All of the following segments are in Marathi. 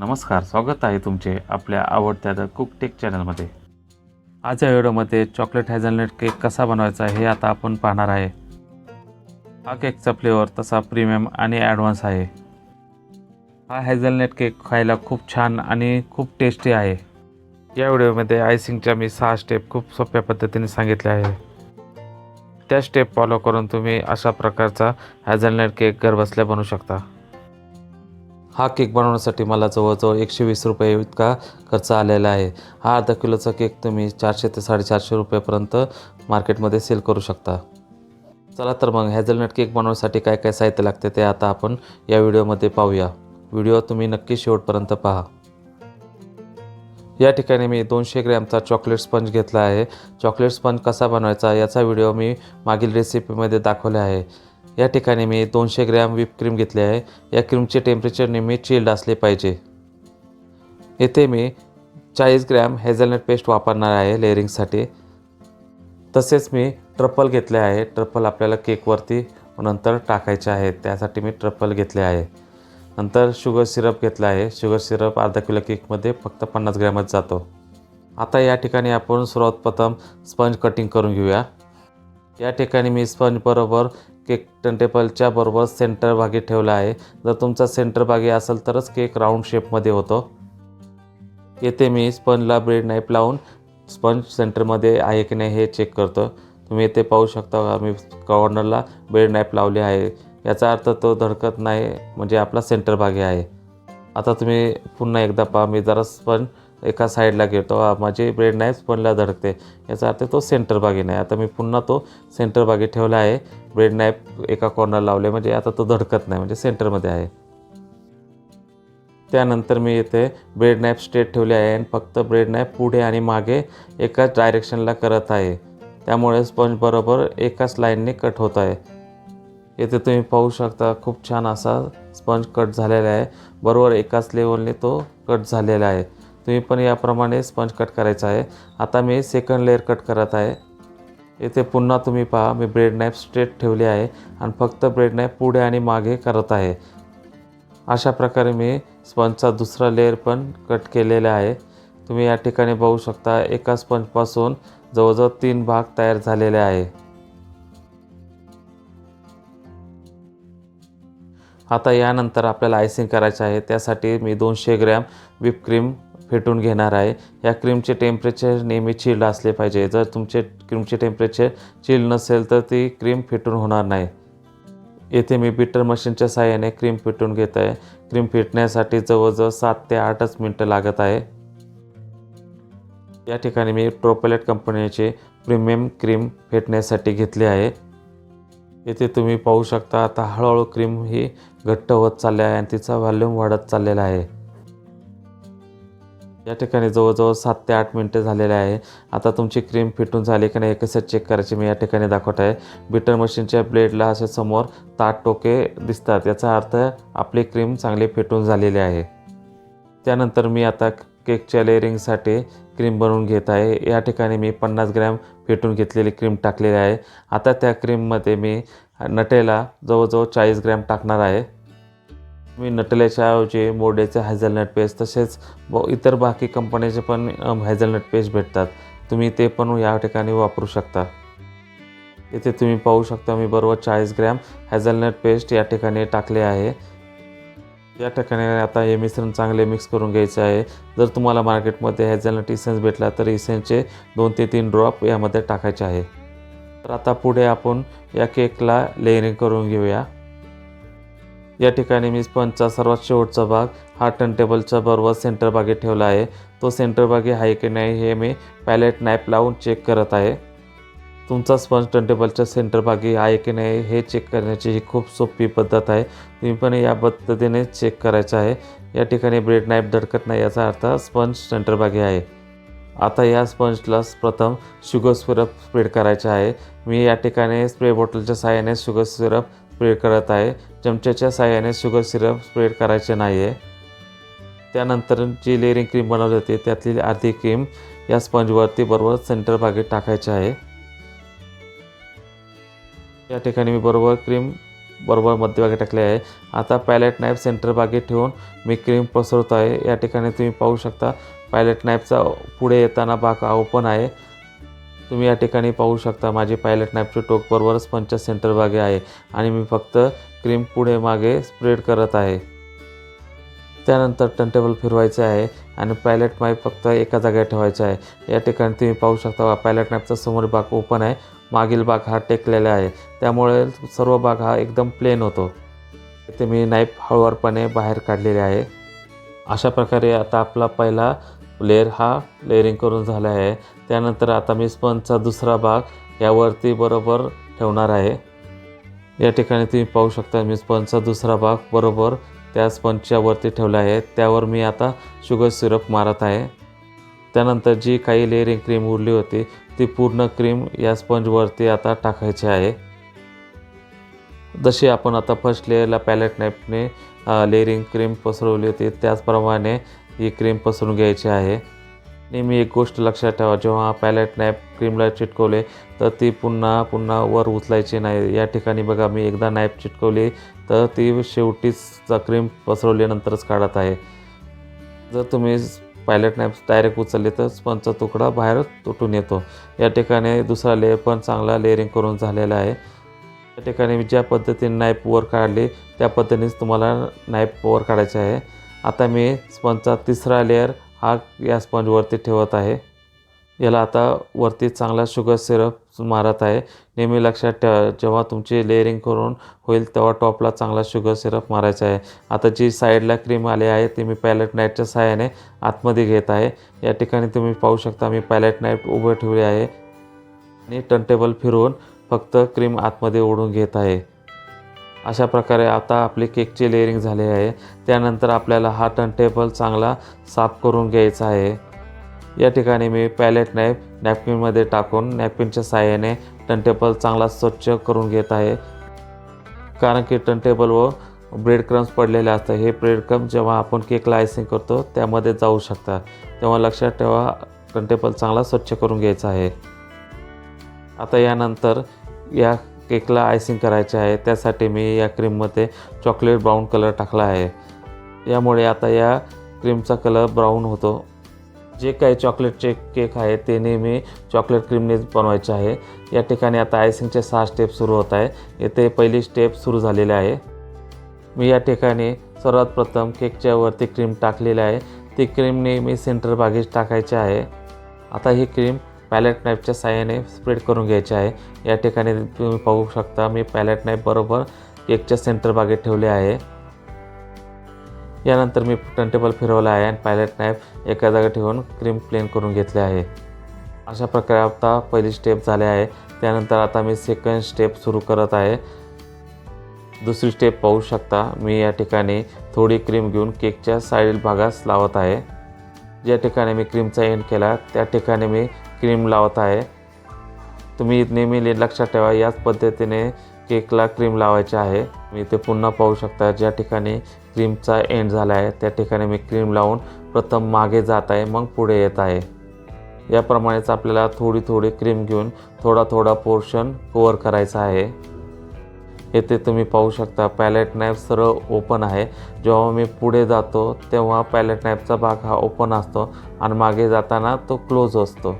नमस्कार स्वागत आहे तुमचे आपल्या आवडत्या द कुक टेक चॅनलमध्ये आज या व्हिडिओमध्ये चॉकलेट हॅझलनट केक कसा बनवायचा हे आता आपण पाहणार आहे. हा केकचा फ्लेवर तसा प्रीमियम आणि ॲडव्हान्स आहे. हा हॅझलनट केक खायला खूप छान आणि खूप टेस्टी आहे. या व्हिडिओमध्ये आयसिंगच्या मी सहा स्टेप खूप सोप्या पद्धतीने सांगितले आहे. त्या स्टेप फॉलो करून तुम्ही अशा प्रकारचा हॅझलनट केक घरबसल्या बनवू शकता. हा केक बनवण्यासाठी मला जवळजवळ एकशे वीस रुपये इतका खर्च आलेला आहे. हा अर्धा किलोचा केक तुम्ही चारशे ते साडेचारशे रुपयेपर्यंत मार्केटमध्ये सेल करू शकता. चला तर मग हॅझलनट केक बनवण्यासाठी काय काय साहित्य लागते ते आता आपण या व्हिडिओमध्ये पाहूया. व्हिडिओ तुम्ही नक्की शेवटपर्यंत पहा. या ठिकाणी मी दोनशे ग्रॅमचा चॉकलेट स्पंज घेतला आहे. चॉकलेट स्पंज कसा बनवायचा याचा व्हिडिओ मी मागील रेसिपीमध्ये दाखवला आहे. या ठिकाणी मी दोनशे ग्रॅम व्हिप क्रीम घेतली आहे. या क्रीमचे टेम्परेचर नेहमी चिल्ड असले पाहिजे. येथे मी चाळीस ग्रॅम हेझलनट पेस्ट वापरणार आहे लेअरिंगसाठी तसेच मी ट्रपल घेतले आहे. ट्रपल आपल्याला केकवरती नंतर टाकायचे आहे. त्यासाठी मी ट्रपल घेतले आहे. नंतर शुगर सिरप घेतला आहे. शुगर सिरप अर्धा किलो केकमध्ये फक्त पन्नास ग्रॅमच जातो. आता या ठिकाणी आपण सर्वप्रथम स्पंज कटिंग करून घेऊया. या ठिकाणी मी स्पंज बरोबर केक टर्नटेबलच्या बरोबर सेंटर भागी ठेवला आहे. जर तुमचा सेंटर भागी असेल तरच केक राऊंड शेपमध्ये होतो. येथे मी स्पंजला ब्रेड नाईप लावून स्पंज सेंटरमध्ये आहे की नाही हे चेक करतो. तुम्ही येथे पाहू शकता मी कॉर्नरला ब्रेड नाईप लावली आहे. याचा अर्थ तो धडकत नाही म्हणजे आपला सेंटर भागी आहे. आता तुम्ही पुन्हा एकदा पहा. मी जरा स्पंज एका साईडला घेतो. माझी ब्रेड नाईफ स्पंजला धडकते. याचा अर्थ तो सेंटर भागी नाही. आता मी पुन्हा तो सेंटर भागी ठेवला आहे. ब्रेड नाईफ एका कॉर्नर लावले. म्हणजे आता तो धडकत नाही. म्हणजे सेंटरमध्ये आहे. त्यानंतर मी येथे ब्रेड नाईफ स्ट्रेट ठेवले आहे. आणि फक्त ब्रेड नाईफ पुढे आणि मागे एकाच डायरेक्शनला करत आहे. त्यामुळे स्पंज बरोबर एकाच लाईनने कट होत आहे. येथे तुम्ही पाहू शकता खूप छान असा स्पंज कट झालेला आहे. बरोबर एकाच लेवलने तो कट झालेला आहे. तुम्ही पण याप्रमाणे स्पंज कट करायचा आहे. आता मी सेकंड लेअर कट करत आहे. येथे पुन्हा तुम्ही पहा मी ब्रेड नॅप स्ट्रेट ठेवली आहे आणि फक्त ब्रेड नॅप पुढे आणि मागे करत आहे. अशा प्रकारे मी स्पंजचा दुसरा लेअर पण कट केलेला आहे. तुम्ही या ठिकाणी पाहू शकता एका स्पंजपासून जवळजवळ तीन भाग तयार झालेले आहे. आता यानंतर आपल्याला आयसिंग करायचं आहे. त्यासाठी मी दोनशे ग्रॅम व्हिप क्रीम फेटून घेणार आहे. या क्रीमचे टेम्परेचर नेहमी चिल्ड असले पाहिजे. जर तुमचे क्रीमचे टेम्परेचर चिल्ड नसेल तर ती क्रीम फेटून होणार नाही. येथे मी बिटर मशीनच्या साहाय्याने क्रीम फेटून घेत आहे. क्रीम फेटण्यासाठी जवळजवळ सात ते आठच मिनटं लागत आहे. या ठिकाणी मी ट्रोपलेट कंपनीचे प्रीमियम क्रीम फेटण्यासाठी घेतली आहे. येथे तुम्ही पाहू शकता आता हळूहळू क्रीम ही घट्ट होत चालली आहे आणि तिचा व्हॉल्यूम वाढत चाललेला आहे. या ठिकाणी जवळजवळ सात ते आठ मिनटं झालेले आहे. आता तुमची क्रीम फिटून झाली की नाही कसं चेक करायची मी या ठिकाणी दाखवत आहे. बिटर मशीनच्या ब्लेडला असे समोर ताट टोके दिसतात. याचा अर्थ आपली क्रीम चांगली फिटून झालेली आहे. त्यानंतर मी आता केकच्या लेअरिंगसाठी क्रीम बनवून घेत आहे. या ठिकाणी मी पन्नास ग्रॅम फेटून घेतलेली क्रीम टाकलेली आहे. आता त्या क्रीममध्ये मी नटेला जवळजवळ चाळीस ग्रॅम टाकणार आहे. मी नटल्याच्या ऐवजी मोडेचे हॅझलनट पेस्ट तसेच ब इतर बाकी कंपनीचे पण हॅझलनट पेस्ट भेटतात. तुम्ही ते पण या ठिकाणी वापरू शकता. इथे तुम्ही पाहू शकता मी बरोबर चाळीस ग्रॅम हॅझलनट पेस्ट या ठिकाणी टाकले आहे. या ठिकाणी आता हे मिश्रण चांगले मिक्स करून घ्यायचे आहे. जर तुम्हाला मार्केटमध्ये हॅझलनट इसेन्स भेटला तर इसेन्सचे दोन ते तीन ड्रॉप यामध्ये टाकायचे आहे. तर आता पुढे आपण या केकला लेअरिंग करून घेऊया. या ठिकाणी मी स्पंजचा सर्वात शेवटचा भाग हा टर्नटेबलच्या बरोबर सेंटर भागी ठेवला आहे. तो सेंटर बागे आहे की नाही हे मी पॅलेट नॅप लावून चेक करत आहे. तुमचा स्पंज टर्नटेबलच्या सेंटर भागी आहे की नाही हे चेक करण्याची ही खूप सोपी पद्धत आहे. तुम्ही पण या पद्धतीने चेक करायचं आहे. या ठिकाणी ब्रेड नाईफ धडकत नाही याचा अर्थ स्पंज सेंटर भागी आहे. आता या स्पंजला प्रथम शुगर सिरप स्प्रेड करायचे आहे. मी या ठिकाणी स्प्रे बॉटलच्या साहाय्याने शुगर सिरप स्प्रेड करत आहे. चमच्याच्या साह्याने शुगर सिरप स्प्रेड करायचे नाही आहे त्यानंतर जी लेअरिंग क्रीम बनवली जाते त्यातली अर्धी क्रीम या स्पंजवरती बरोबर सेंटर भागी टाकायची आहे. या ठिकाणी मी बरोबर क्रीम बरोबर मध्यभागी टाकले आहे. आता पॅलेट नाईफ सेंटर भागी ठेवून मी क्रीम पसरवतो आहे. या ठिकाणी तुम्ही पाहू शकता पॅलेट नाईफचा पुढे येताना भाग ओपन आहे. तुम्ही या ठिकाणी पाहू शकता माझी पायलट नॅपचे टोक बरोबरच स्पंजच्या सेंटर भागे आहे आणि मी फक्त क्रीम पुढे मागे स्प्रेड करत आहे. त्यानंतर टर्नटेबल फिरवायचं आहे आणि पायलट माईप फक्त एका जागेवर ठेवायचा आहे. या ठिकाणी तुम्ही पाहू शकता पायलट नाईफचा समोर भाग ओपन आहे मागील भाग हा टेकलेला आहे. त्यामुळे सर्व भाग हा एकदम प्लेन होतो. ते मी नाईफ हळूवारपणे बाहेर काढलेले आहे. अशा प्रकारे आता आपला पहिला लेअर हा लेअरिंग करून झाला आहे. त्यानंतर आता मी स्पंजचा दुसरा भाग यावरती बरोबर ठेवणार आहे. या ठिकाणी तुम्ही पाहू शकता मी स्पंजचा दुसरा भाग बरोबर त्या स्पंजच्या वरती ठेवला आहे. त्यावर मी आता शुगर सिरप मारत आहे. त्यानंतर जी काही लेअरिंग क्रीम उरली होती ती पूर्ण क्रीम या स्पंजवरती आता टाकायची आहे. जशी आपण आता फर्स्ट लेअरला पॅलेट नाईफने लेअरिंग क्रीम पसरवली होती त्याचप्रमाणे ही क्रीम पसरून घ्यायची आहे. नेहमी एक गोष्ट लक्षात ठेवा जेव्हा पॅलेट नाईफ क्रीमला चिटकवले तर ती पुन्हा पुन्हा वर उचलायची नाही. या ठिकाणी बघा मी एकदा नॅप चिटकवली तर ती शेवटीच क्रीम पसरवल्यानंतरच काढत आहे. जर तुम्ही पायलट नॅप डायरेक्ट उचलले तर स्पंजचा तुकडा बाहेर तुटून येतो. या ठिकाणी दुसरा लेअर पण चांगला लेअरिंग करून झालेला आहे. या ठिकाणी मी ज्या पद्धतीने नाईफ वर काढली त्या पद्धतीनेच तुम्हाला नाईप वर काढायचे आहे. आता मी स्पंजचा तिसरा लेअर हा या स्पंजवरती ठेवत आहे. याला आता वरती चांगला शुगर सिरप मारत आहे. नेहमी लक्षात ठेवा जेव्हा तुमची लेअरिंग करून होईल तेव्हा टॉपला चांगला शुगर सिरप मारायचा आहे. आता जी साईडला क्रीम आली आहे ती मी पॅलेट नाईटच्या सहाय्याने आतमध्ये घेत आहे. या ठिकाणी तुम्ही पाहू शकता मी पॅलेट नाईट उभं ठेवले आहे. आणि टर्नटेबल फिरवून फक्त क्रीम आतमध्ये ओढून घेत आहे. अशा प्रकारे आता आपली केकची लेअरिंग झाली आहे. त्यानंतर आपल्याला हा टनटेबल चांगला साफ करून घ्यायचा आहे. या ठिकाणी मी पॅलेट नाईफ नॅपकिनमध्ये टाकून नॅपकिनच्या सहाय्याने टनटेबल चांगला स्वच्छ करून घेत आहे. कारण की टर्नटेबल व ब्रेड क्रम्स पडलेले असतात. हे ब्रेड क्रम्स जेव्हा आपण केकला आयसिंग करतो त्यामध्ये जाऊ शकतात. तेव्हा लक्षात ठेवा टनटेबल चांगला स्वच्छ करून घ्यायचा आहे. आता यानंतर या केकला आयसिंग करायचे आहे. त्यासाठी मी या क्रीममध्ये चॉकलेट ब्राऊन कलर टाकला आहे. यामुळे आता या क्रीमचा कलर ब्राऊन होतो. जे काही चॉकलेटचे केक आहे ते नेहमी चॉकलेट क्रीमनेच बनवायचे आहे. या ठिकाणी आता आयसिंगचे सहा स्टेप सुरू होत आहे. येथे पहिली स्टेप सुरू झालेली आहे. मी या ठिकाणी सर्वात प्रथम केकच्या वरती क्रीम टाकलेली आहे. ती क्रीम नेहमी सेंटर भागीच टाकायची आहे. आता ही क्रीम पॅलेट नाईफच्या साह्याने स्प्रेड करून घ्यायचे आहे. या ठिकाणी तुम्ही पाहू शकता मी पॅलेट नाईफ बरोबर केकच्या सेंटर भागेत ठेवले आहे. यानंतर मी टर्नटेबल फिरवला आहे आणि पॅलेट नाईफ एका जागा ठेवून क्रीम प्लेन करून घेतले आहे. अशा प्रकारे आता पहिली स्टेप झाली आहे. त्यानंतर आता मी सेकंड स्टेप सुरू करत आहे. दुसरी स्टेप पाहू शकता मी या ठिकाणी थोडी क्रीम घेऊन केकच्या साईड भागास लावत आहे. ज्या ठिकाणी मी क्रीमचा एंड केला त्या ठिकाणी मी क्रीम लावत आहे. तुम्ही नेहमी लक्षात ठेवा याच पद्धतीने केकला क्रीम लावायचे आहे. मी ते पुन्हा पाहू शकता ज्या ठिकाणी क्रीमचा एंड झाला आहे त्या ठिकाणी मी क्रीम लावून प्रथम मागे जात आहे मग पुढे येत आहे. याप्रमाणेच आपल्याला थोडी थोडी क्रीम घेऊन थोडा थोडा पोर्शन कवर करायचा आहे. येथे तुम्ही पाहू शकता पॅलेट नाईफ सरळ ओपन आहे. जेव्हा मी पुढे जातो तेव्हा पॅलेट नाईफचा भाग हा ओपन असतो आणि मागे जाताना तो क्लोज असतो.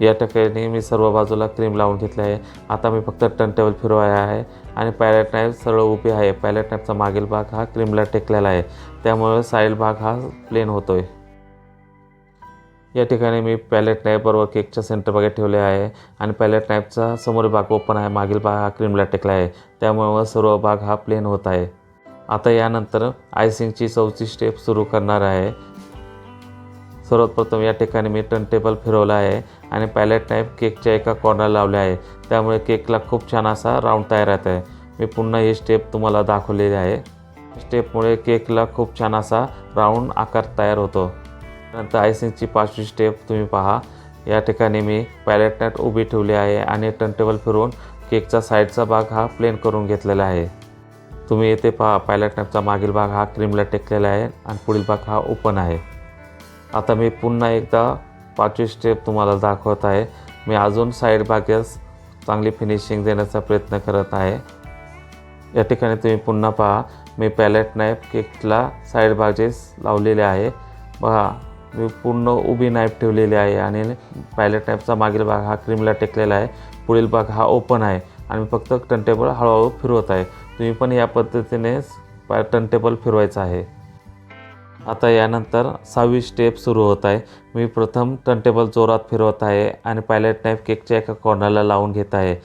या ठिकाणी मी सर्व बाजूला क्रीम लावून घेतली आहे. आता मी फक्त टर्नटेबल फिरवाया आहे आणि पॅलेट नाईफ सरळ उभी आहे. पॅलेट नाईफचा मागील भाग हा क्रीमला टेकलेला आहे. त्यामुळे साईड भाग हा प्लेन होतो आहे या ठिकाणी मी पॅलेट नाईफ बरोबर केकच्या सेंटर भागात ठेवले आहे आणि पॅलेट नाईफचा समोर भाग ओपन आहे. मागील भाग हा क्रीमला टेकला आहे. त्यामुळं सर्व भाग हा प्लेन होत आहे. आता यानंतर आयसिंगची चौथी स्टेप सुरू करणार आहे. सर्वात प्रथम या ठिकाणी मी टर्नटेबल फिरवला आहे आणि पॅलेट नाईफ केकच्या एका कॉर्नर लावले आहे. त्यामुळे केकला खूप छान असा राऊंड तयार येत आहे. मी पुन्हा ही स्टेप तुम्हाला दाखवलेली आहे. स्टेपमुळे केकला खूप छान असा राऊंड आकार तयार होतो. नंतर आयसिंगची पाचवी स्टेप तुम्ही पहा. या ठिकाणी मी पॅलेट नाईट उभी ठेवली आहे आणि टर्नटेबल फिरवून केकचा साईडचा भाग हा प्लेन करून घेतलेला आहे. तुम्ही येथे पहा पायलट नॅपचा मागील भाग हा क्रीमला टेकलेला आहे आणि पुढील भाग हा ओपन आहे. आता मी पुन्हा एकदा पाचवी स्टेप तुम्हाला दाखवत आहे. मी अजून साईड भाग्यास चांगली फिनिशिंग देण्याचा प्रयत्न करत आहे. या ठिकाणी तुम्ही पुन्हा पहा. मी पॅलेट नाईफ केकला साईड भाजेस लावलेले आहे. पहा मी पूर्ण उभी नाईफ ठेवलेली आहे आणि पॅलेट नाईफचा मागील भाग हा क्रीमला टेकलेला आहे. पुढील भाग हा ओपन आहे आणि फक्त टनटेबल हळूहळू फिरवत आहे. तुम्ही पण या पद्धतीने टनटेबल फिरवायचं आहे. आता यानंतर सहावी स्टेप सुरू होत आहे. मी प्रथम टर्नटेबल जोरात फिरवत आहे आणि पायलट नाईफ केकच्या एका कॉर्नरला लावून घेत आहे.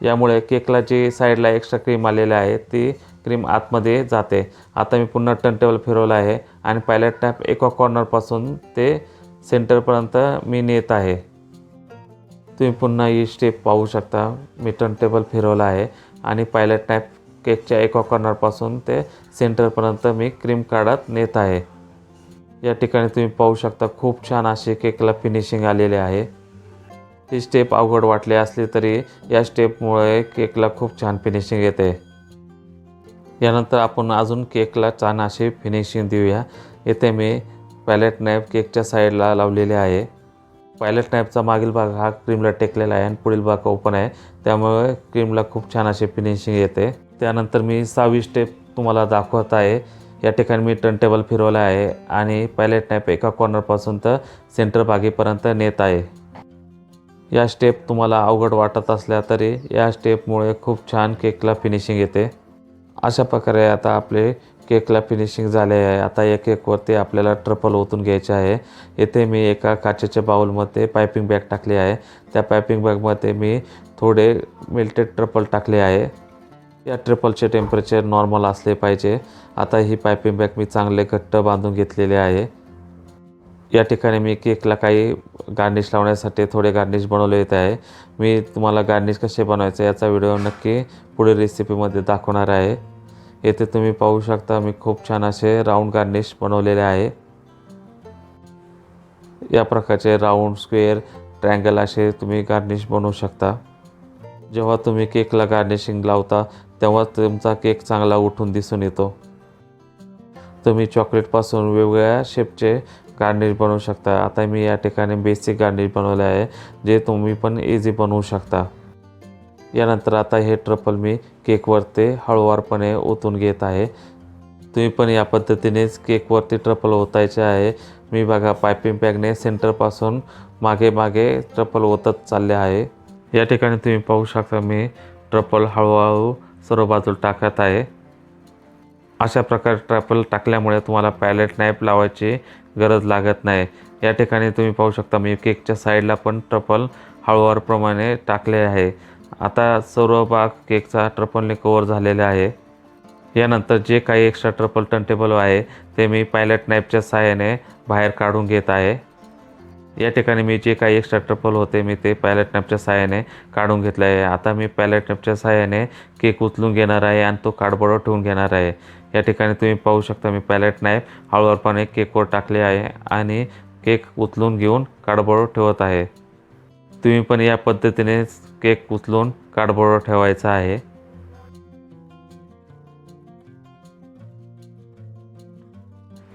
यामुळे केकला जी साईडला एक्स्ट्रा क्रीम आलेली आहे ती क्रीम आतमध्ये जाते. आता मी पुन्हा टर्नटेबल फिरवलं आहे आणि पायलट नाईफ एका कॉर्नरपासून ते सेंटरपर्यंत मी नेत आहे. तुम्ही पुन्हा ही स्टेप पाहू शकता. मी टर्नटेबल फिरवलं आहे आणि पायलट नाईफ केकच्या एका कॉर्नरपासून ते सेंटरपर्यंत मी क्रीम काढत नेत आहे. या ठिकाणी तुम्ही पाहू शकता खूप छान अशी केकला फिनिशिंग आलेली आहे. ही स्टेप अवघड वाटली असली तरी या स्टेपमुळे केकला खूप छान फिनिशिंग येते. यानंतर आपण अजून केकला छान अशी फिनिशिंग देऊया. येथे मी पॅलेट नाईफ केकच्या साईडला लावलेले आहे. पायलट नाईफचा मागील भाग हा क्रीमला टेकलेला आहे आणि पुढील भाग ओपन आहे. त्यामुळे क्रीमला खूप छान अशी फिनिशिंग येते. त्यानंतर मी सहावी स्टेप तुम्हाला दाखवत आहे. या ठिकाणी मी टर्नटेबल फिरवला आहे आणि पायलट नाईफ एका कॉर्नरपासून तर सेंटर बागेपर्यंत नेत आहे. या स्टेप तुम्हाला अवघड वाटत असल्या तरी या स्टेपमुळे खूप छान केकला फिनिशिंग येते. अशा प्रकारे आता आपले केकला फिनिशिंग झाले आहे. आता या केकवरती आपल्याला ट्रपल ओतून घ्यायचे आहे. येथे मी एका काचेच्या बाउलमध्ये पायपिंग बॅग टाकली आहे. त्या पायपिंग बॅगमध्ये मी थोडे मेल्टेड ट्रपल टाकले आहे. या ट्रिपलचे टेम्परेचर नॉर्मल असले पाहिजे. आता ही पायपिंग बॅग मी चांगले घट्ट बांधून घेतलेले आहे. या ठिकाणी मी केकला काही गार्निश लावण्यासाठी थोडे गार्निश बनवले येत आहे. मी तुम्हाला गार्निश कसे बनवायचे याचा व्हिडिओ नक्की पुढील रेसिपीमध्ये दाखवणार आहे. येथे तुम्ही पाहू शकता मी खूप छान असे राऊंड गार्निश बनवलेले आहे. या प्रकारचे राऊंड स्क्वेअर ट्रँगल असे तुम्ही गार्निश बनवू शकता. जेव्हा तुम्ही केकला गार्निशिंग लावता तेव्हा तुमचा केक चांगला उठून दिसून येतो. तुम्ही चॉकलेटपासून वेगवेगळ्या शेपचे गार्निश बनवू शकता. आता मी या ठिकाणी बेसिक गार्निश बनवले आहे जे तुम्ही पण इझी बनवू शकता. यानंतर आता हे ट्रपल मी केकवरती हळूवारपणे ओतून घेत आहे. तुम्ही पण या पद्धतीनेच केकवरती ट्रपल ओतायचे आहे. मी बघा पायपिंग बॅगने सेंटरपासून मागे मागे ट्रपल ओतत चालले आहे. या ठिकाणी तुम्ही पाहू शकता मी ट्रपल हळूहळू सर्व बाजूला टाकत आहे. अशा प्रकारे ट्रपल टाकल्यामुळे तुम्हाला पॅलेट नॅप लावायची गरज लागत नाही. या ठिकाणी तुम्ही पाहू शकता मी केकच्या साईडला पण ट्रपल हळूवारप्रमाणे टाकले आहे. आता सर्व भाग केकचा ट्रपलने कवर झालेला आहे. यानंतर जे काही एक्स्ट्रा ट्रपल टर्नटेबल आहे ते मी पायलट नाईफच्या सहाय्याने बाहेर काढून घेत आहे. या ठिकाणी मी जे काही एक्स्ट्रा ट्रपल होते मी ते पॅलेट नॅपच्या सहाय्याने काढून घेतले आहे. आता मी पॅलेट नॅपच्या सहाय्याने केक उचलून घेणार आहे आणि तो कार्डबोर्डवर ठेवून घेणार आहे. या ठिकाणी तुम्ही पाहू शकता मी पॅलेट नॅप हळूवारपणे केकवर टाकले आहे आणि केक उचलून घेऊन कार्डबोर्डवर ठेवत आहे. तुम्ही पण या पद्धतीने केक उचलून कार्डबोर्डवर ठेवायचा आहे.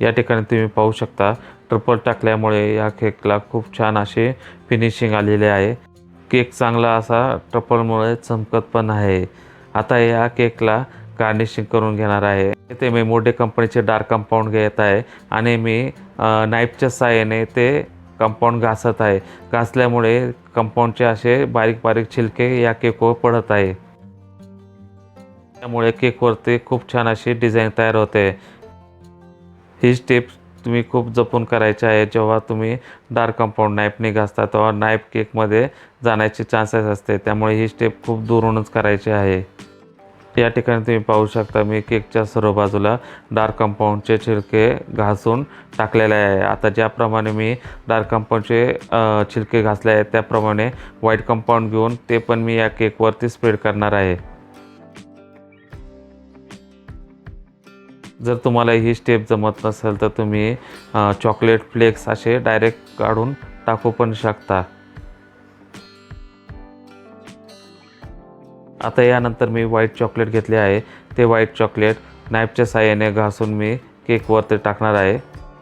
या ठिकाणी तुम्ही पाहू शकता. ट्रिपल टाकल्यामुळे या केकला खूप छान असे फिनिशिंग आलेले आहे. केक चांगला असा ट्रपलमुळे चमकत पण आहे. आता या केकला गार्निशिंग करून घेणार आहे. इथे मी मोठे कंपनीचे डार्क कंपाऊंड घेत आहे आणि मी नाईफच्या साह्याने ते कंपाऊंड घासत आहे. घासल्यामुळे कंपाऊंडचे असे बारीक बारीक छिलके या केकवर पडत आहे. त्यामुळे केकवरती खूप छान अशी डिझाईन तयार होते. ही स्टेप तुम्ही खूप जपून करायची आहे. जेव्हा तुम्ही डार्क कंपाऊंड नाईफने घासता तेव्हा नाईफ केकमध्ये जाण्याचे चान्सेस असते. त्यामुळे ही स्टेप खूप दुरूनच करायची आहे. या ठिकाणी तुम्ही पाहू शकता मी केकच्या सर्व बाजूला डार्क कंपाऊंडचे छिलके घासून टाकलेले आहे. आता ज्याप्रमाणे मी डार्क कंपाऊंडचे छिलके घासले आहेत त्याप्रमाणे व्हाईट कंपाऊंड घेऊन ते पण मी या केकवरती स्प्रेड करणार आहे. जर तुम्हाला ही स्टेप जमत नसेल तर तुम्ही चॉकलेट फ्लेक्स असे डायरेक्ट काढून टाकू पण शकता. आता यानंतर मी व्हाईट चॉकलेट घेतले आहे. ते व्हाईट चॉकलेट नाईफच्या साहाय्याने घासून मी केकवरती टाकणार आहे.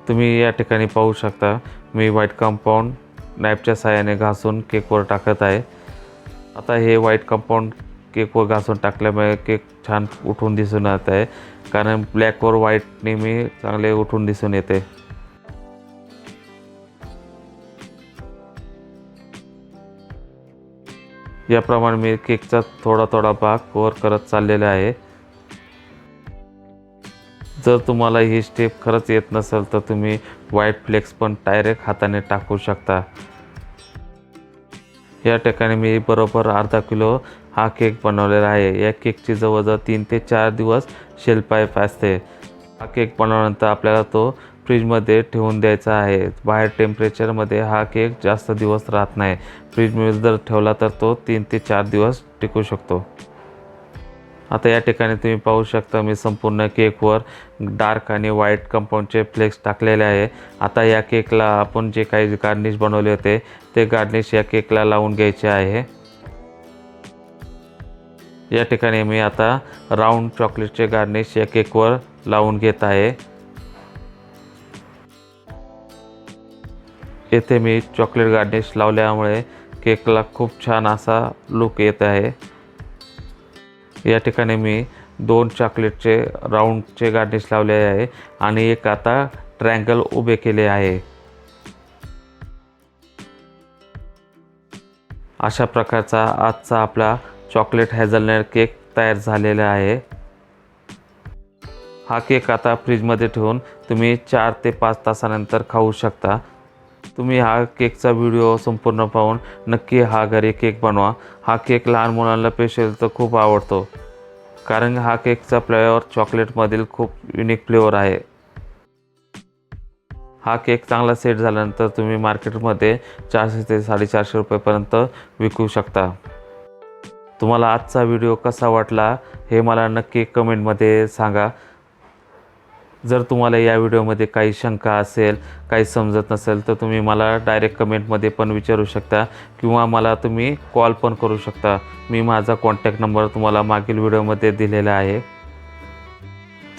तुम्ही या ठिकाणी पाहू शकता मी व्हाईट कंपाऊंड नाईफच्या साह्याने घासून केकवर टाकत आहे. आता हे व्हाईट कंपाऊंड केकवर घासून टाकल्यामुळे केक छान उठून दिसून येत आहे. कारण ब्लॅकवर व्हाईट नेहमी चांगले उठून दिसून येते. याप्रमाणे मी केकचा थोडा थोडा भाग कवर करत चाललेला आहे. जर तुम्हाला ही स्टेप खरंच येत नसेल तर तुम्ही व्हाईट फ्लेक्स पण डायरेक्ट हाताने टाकू शकता. या ठिकाणी मी बरोबर अर्धा किलो हा केक बनवलेला आहे. या केकची जवळजवळ तीन ते चार दिवस शेल्फ असते. हा केक बनवल्यानंतर आपल्याला तो फ्रीजमध्ये ठेवून द्यायचा आहे. बाहेर टेम्परेचरमध्ये हा केक जास्त दिवस राहत नाही. फ्रीजमध्ये जर ठेवला तर तो तीन ते चार दिवस टिकू शकतो. आता या ठिकाणी तुम्ही पाहू शकता मी संपूर्ण केकवर डार्क आणि व्हाईट कंपाऊंडचे फ्लेक्स टाकलेले आहे. आता या केकला आपण जे काही गार्निश बनवले होते ते गार्निश या केकला लावून घ्यायचे आहे. या ठिकाणी मी आता राऊंड चॉकलेटचे गार्निश या केकवर लावून घेत आहे. येथे मी चॉकलेट गार्निश लावल्यामुळे केकला खूप छान असा लुक येत आहे. या ठिकाणी मी दोन चॉकलेटचे राऊंडचे गार्निश लावले आहे आणि एक आता ट्रँगल उभे केले आहे. अशा प्रकारचा आजचा आपला चॉकलेट हॅझलनट केक तयार झालेला आहे. हा केक आता फ्रीजमध्ये ठेवून तुम्ही चार ते पाच तासानंतर खाऊ शकता. तुम्ही हा केकचा व्हिडिओ संपूर्ण पाहून नक्की हा घरी केक बनवा. हा केक लहान मुलांना स्पेशल तर खूप आवडतो कारण हा केकचा फ्लेवर चॉकलेटमधील खूप युनिक फ्लेवर आहे. हा केक चांगला सेट झाल्यानंतर तुम्ही मार्केटमध्ये चारशे ते साडेचारशे रुपयेपर्यंत विकू शकता. तुम्हाला आजचा व्हिडिओ कसा वाटला हे मला नक्की कमेंटमध्ये सांगा. जर तुम्हाला या व्हिडिओमध्ये काही शंका असेल काही समजत नसेल तर तुम्ही मला डायरेक्ट कमेंटमध्ये पण विचारू शकता किंवा मला तुम्ही कॉल पण करू शकता. मी माझा कॉन्टॅक्ट नंबर तुम्हाला मागील व्हिडिओमध्ये दिलेला आहे.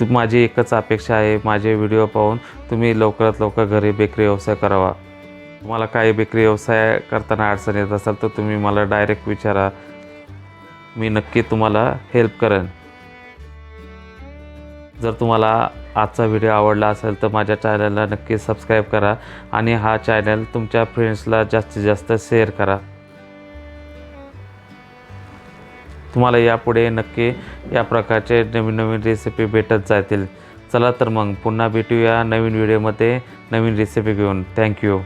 तु माझी एकच अपेक्षा आहे माझे व्हिडिओ पाहून तुम्ही लवकरात लवकर घरी बेकरी व्यवसाय करावा. तुम्हाला काही बेकरी व्यवसाय करताना अडचण येत असेल तर तुम्ही मला डायरेक्ट विचारा. मी नक्की तुम्हाला हेल्प करेन. जर तुम्हाला आजचा व्हिडिओ आवडला असेल तर माझ्या चॅनलला नक्की सबस्क्राईब करा आणि हा चॅनल तुमच्या फ्रेंड्सला जास्तीत जास्त शेअर करा. तुम्हाला यापुढे नक्की या प्रकारचे नवीन नवीन रेसिपी भेटत जातील. चला तर मग पुन्हा भेटूया नवीन व्हिडिओमध्ये नवीन रेसिपी घेऊन. थँक्यू